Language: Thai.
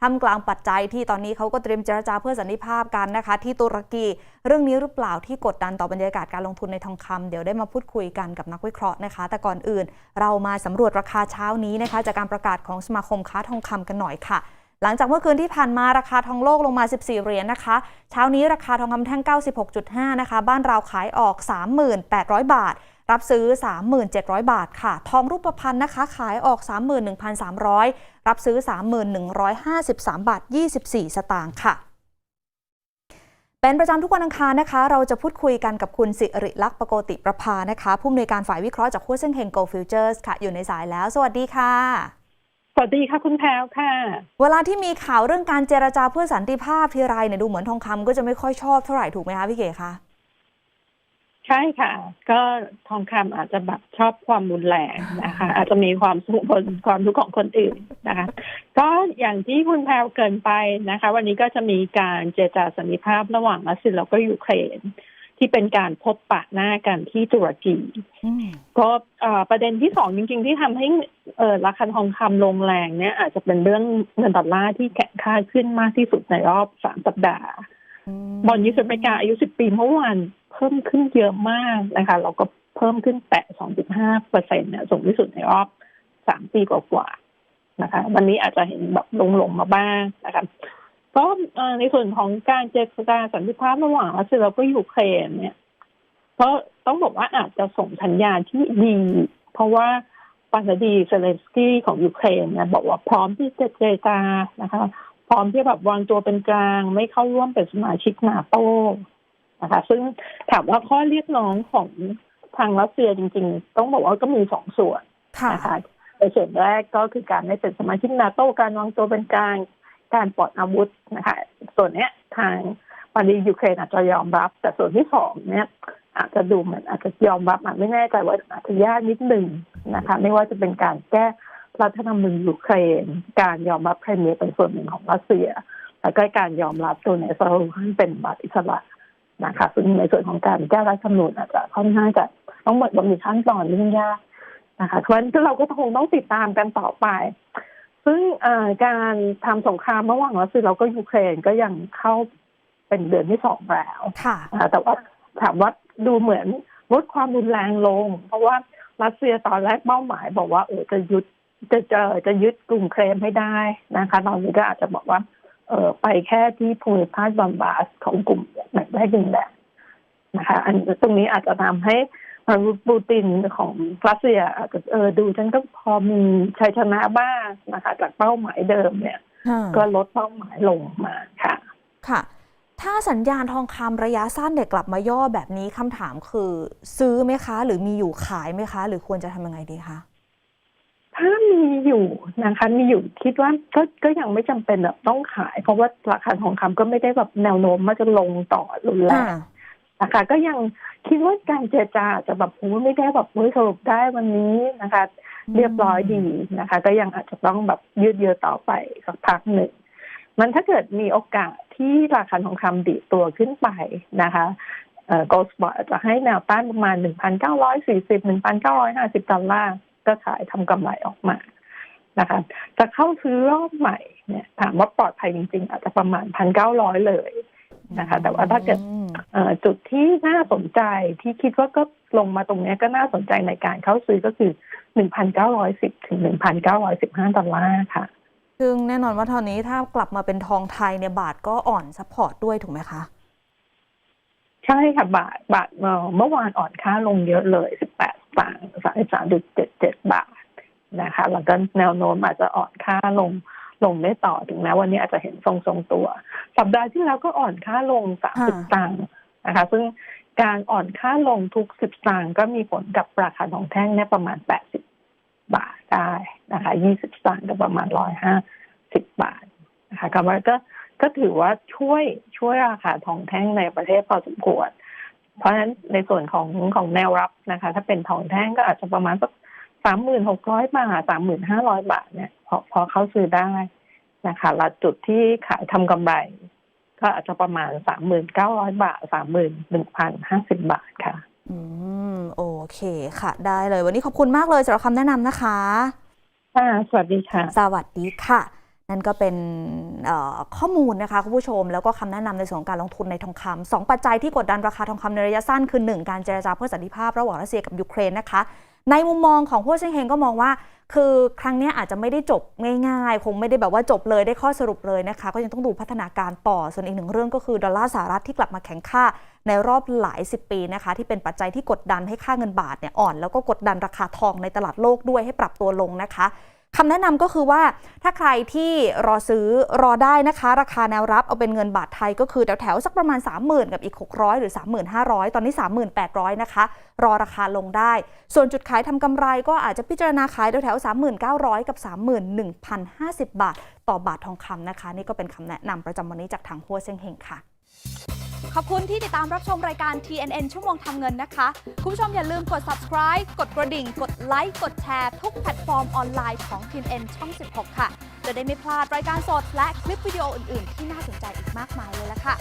ท่ามกลางปัจจัยที่ตอนนี้เขาก็เตรียมเจรจาเพื่อสันติภาพกันนะคะ ที่ตุรกี เรื่องนี้หรือเปล่าที่กดดันต่อบรรยากาศการลงทุนในทองคำเดี๋ยวได้มาพูดคุยกันกับนักวิเคราะห์นะคะ แต่ก่อนอื่น เรามาสำรวจราคาเช้านี้นะคะ จากการประกาศของสมาคมค้าทองคำกันหน่อยค่ะหลังจากเมื่อคืนที่ผ่านมาราคาทองโลกลงมา 14 เหรียญนะคะ เช้านี้ราคาทองคำแท่ง 96.5 นะคะ บ้านเราขายออก 3,800บาท รับซื้อ 3,700 บาทค่ะ ทองรูปพรรณนะคะ ขายออก 31,300 รับซื้อ 31,153 บาท 24 สตางค์ค่ะ เป็นประจำทุกวันอังคารนะคะ เราจะพูดคุยกันกับคุณสิริลักษณ์ปโกติประภานะคะ ผู้อำนวยการฝ่ายวิเคราะห์จากคู่เส้นเฮงโกลฟิวเจอร์สค่ะ อยู่ในสายแล้ว สวัสดีค่ะสวัสดีค่ะคุณแพรวค่ะ เวลาที่มีข่าวเรื่องการเจรจาเพื่อสันติภาพทีไรเนี่ยดูเหมือนทองคำก็จะไม่ค่อยชอบเท่าไหร่ถูกไหมคะพี่เก๋คะ ใช่ค่ะ ก็ทองคำอาจจะแบบชอบความรุนแรงนะคะ อาจจะมีความสุขบนความทุกข์ของคนอื่นนะคะ ก็อย่างที่คุณแพรวเกรินไปนะคะ วันนี้ก็จะมีการเจรจาสันติภาพระหว่างรัสเซียแล้วก็ยูเครนที่เป็นการพบปะหน้ากันที่ตุรกีอืมก็เอ่อประเด็นที่สองจริง ๆ ที่ทำให้เอ่อราคาทองคำลงแรงเนี่ย อาจจะเป็นเรื่องเงินดอลลาร์ที่แข็งค่าขึ้นมากที่สุดในรอบสามสัปดาห์บอลยูสอเมริกาอายุ10ปีเมื่อวาน เพิ่มขึ้นเยอะมากนะคะแล้วก็เพิ่มขึ้นแตะ 2.5 เปอร์เซ็นต์เนี่ยสูงที่สุดในรอบ 3 ปีกว่าๆนะคะ วันนี้อาจจะเห็นแบบลงๆมาบ้างนะคะก็ในส่วนของการเจรจาสันติภาพระหว่างรัสเซียแล้วก็ยูเครนเนี่ยก็ต้องบอกว่าอาจจะส่งสัญญาณที่ดี เพราะว่าปาสดีเซเลนสกี้ของยูเครนเนี่ยบอกว่าพร้อมที่จะเจรจานะคะ พร้อมที่แบบวางตัวเป็นกลาง ไม่เข้าร่วมเป็นสมาชิกนาโต้ นะคะ ซึ่งถามว่าข้อเรียกร้องของทางรัสเซียจริง ๆ ต้องบอกว่าก็มีสองส่วนค่ะนะคะในส่วนแรกก็คือการไม่เป็นสมาชิกนาโต้การวางตัวเป็นกลางการปลอดอาวุธนะคะ ส่วนเนี้ยทางปารียูเครนอาจจะยอมรับ แต่ส่วนที่สองเนี่ยอาจจะดูเหมือนอาจจะยอมรับอาจไม่แน่ใจว่าอาจจะยากนิดหนึ่งนะคะ ไม่ว่าจะเป็นการแก้รัฐธรรมนูญยูเครน การยอมรับไครเมียเป็นส่วนหนึ่งของรัสเซีย แล้วก็การยอมรับตัวในซารูฮันเป็นบัตรอิสระ นะคะซึ่งในส่วนของการแก้รัฐธรรมนูญอาจจะค่อนข้างจะต้องหมดว่ามีขั้นตอนยุ่งยากนะคะเพราะฉะนั้นเราก็คงต้องติดตามกันต่อไป ซึ่งเอ่อการทำสงครามระหว่างรัสเซียแล้วก็ยูเครนก็ยังเข้าเป็นเดือนที่สองแล้วค่ะนะคะแต่ว่าถามว่าดูเหมือนลดความรุนแรงลง เพราะว่ารัสเซียตอนแรกเป้าหมาย บอกว่าเออจะยึดจะจะจะยึดกรุงเครมให้ได้นะคะ ตอนนี้ก็อาจจะบอกว่า เออไปแค่ที่ภูมิภาคบอมบาสของกลุ่มแบ่งได้ดินแดนนะคะ อันตรงนี้อาจจะทำให้ปูตินของรัสเซียอาจจะเออดูฉันก็พอมีชัยชนะบ้างนะคะ จากเป้าหมายเดิมเนี่ย ก็ลดเป้าหมายลงมาค่ะ ค่ะ ถ้าสัญญาณทองคำระยะสั้นเนี่ยกลับมาย่อแบบนี้คำถามคือ ซื้อไหมคะ หรือมีอยู่ขายไหมคะ หรือควรจะทำยังไงดีคะ ถ้ามีอยู่นะคะมีอยู่คิดว่าก็ก็ยังไม่จำเป็นแบบต้องขาย เพราะว่าราคาทองคำก็ไม่ได้แบบแนวโน้มว่าจะลงต่อรุนแรงอ่านะคะ ก็ยังคิดว่าการเจรจาจะแบบโอ้ไม่ได้แบบเฮ้ยสรุปได้วันนี้นะคะ เรียบร้อยดีนะคะ ก็ยังอาจจะต้องแบบยืดเยื้อต่อไปสักพักหนึ่งมันถ้าเกิดมีโอกาสที่ราคาทองคำดีดตัวขึ้นไปนะคะเอ่อ Gold Spot อาจจะให้แนวต้านประมาณ 1,940 1,950 ดอลลาร์ ก็ขายทำกำไรออกมานะคะจะเข้าซื้อรอบใหม่เนี่ยถามว่าปลอดภัยจริง ๆ อาจจะประมาณ1,900เลยนะคะ แต่ว่าถ้าเกิดอืมเอ่อจุดที่น่าสนใจที่คิดว่าก็ลงมาตรงเนี้ยก็น่าสนใจในการเข้าซื้อก็คือ1,910ถึง1,915ดอลลาร์ค่ะซึ่งแน่นอนว่าตอนนี้ถ้ากลับมาเป็นทองไทยเนี่ยบาทก็อ่อนซัพพอร์ตด้วยถูกไหมคะ ใช่ค่ะบาทบาทเอ่อเมื่อวานอ่อนค่าลงเยอะเลย 18สตางค์33.77บาทนะคะแล้วก็แนวโน้มอาจจะอ่อนค่าลงลงได้ต่อถึงแม้วันนี้อาจจะเห็นทรงๆตัว สัปดาห์ที่แล้วก็อ่อนค่าลง30สตางค์นะคะ ซึ่งการอ่อนค่าลงทุก10สตางค์ก็มีผลกับราคาทองแท่งเนี่ยประมาณ80บาทได้นะคะ20สตางค์ก็ประมาณ150บาทนะคะก็ว่าก็ก็ถือว่าช่วยช่วยราคาทองแท่งในประเทศพอสมควร เพราะฉะนั้นในส่วนของของแนวรับนะคะ ถ้าเป็นทองแท่งก็อาจจะประมาณสักสามหมื่นหกร้อยบาทสามหมื่นห้าร้อยบาทเนี่ยพอพอเข้าซื้อได้นะคะแล้วจุดที่ขายทำกำไร ก็อาจจะประมาณสามหมื่นเก้าร้อยบาทสามหมื่นหนึ่งพันห้าสิบบาทค่ะ อืม โอเคค่ะ ได้เลย วันนี้ขอบคุณมากเลยสำหรับคำแนะนำนะคะ ค่ะ สวัสดีค่ะ สวัสดีค่ะ นั่นก็เป็นข้อมูลนะคะคุณผู้ชม แล้วก็คำแนะนำในส่วนของการลงทุนในทองคำสองปัจจัยที่กดดันราคาทองคำในระยะสั้นคือ 1 การเจรจาเพื่อสันติภาพระหว่างรัสเซียกับยูเครนนะคะ ในมุมมองของผู้เชี่ยวชาญก็มองว่า คือครั้งนี้อาจจะไม่ได้จบง่ายๆ คงไม่ได้แบบว่าจบเลยได้ข้อสรุปเลยนะคะ ก็ยังต้องดูพัฒนาการต่อส่วนอีกหนึ่งเรื่องก็คือดอลลาร์สหรัฐที่กลับมาแข็งค่าในรอบหลายสิบปีนะคะ ที่เป็นปัจจัยที่กดดันให้ค่าเงินบาทเนี่ยอ่อนแล้วก็กดดันราคาทองในตลาดโลกด้วยให้ปรับตัวลงนะคะ คำแนะนำก็คือว่าถ้าใครที่รอซื้อรอได้นะคะ ราคาแนวรับเอาเป็นเงินบาทไทยก็คือแถวๆสักประมาณ 30,000 กับอีก 600 หรือ 3500 ตอนนี้ 3800 นะคะ รอราคาลงได้ ส่วนจุดขายทำกำไรก็อาจจะพิจารณาขายแถวๆ39,000 กับ 31,050 บาท ต่อบาททองคำนะคะ นี่ก็เป็นคำแนะนำประจำวันนี้จากทางหัวเซ็งเฮงค่ะ ขอบคุณที่ติดตามรับชมรายการ TNN ชั่วโมงทำเงินนะคะ คุณผู้ชมอย่าลืมกด subscribe กดกระดิ่ง กดไลค์กดแชร์ทุกแพลตฟอร์มออนไลน์ของ TNN ช่อง 16 ค่ะ จะได้ไม่พลาดรายการสดและคลิปวิดีโออื่น ๆ ที่น่าสนใจอีกมากมายเลยละค่ะ